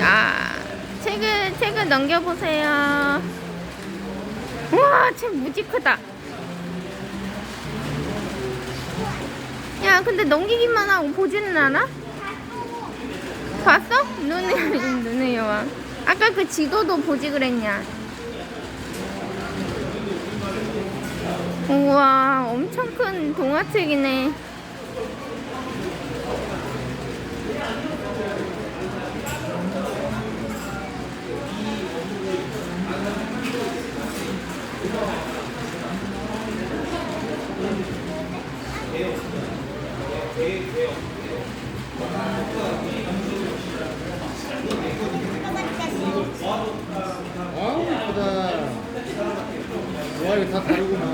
아, 책을, 책을 넘겨보세요. 우와, 책 무지 크다. 야, 근데 넘기기만 하고 보지는 않아? 봤어? 눈의, 눈의 여왕. 아까 그 지도도 보지 그랬냐? 우와, 엄청 큰 동화책이네. 아우 이쁘다. 와 이거 다 다르구나.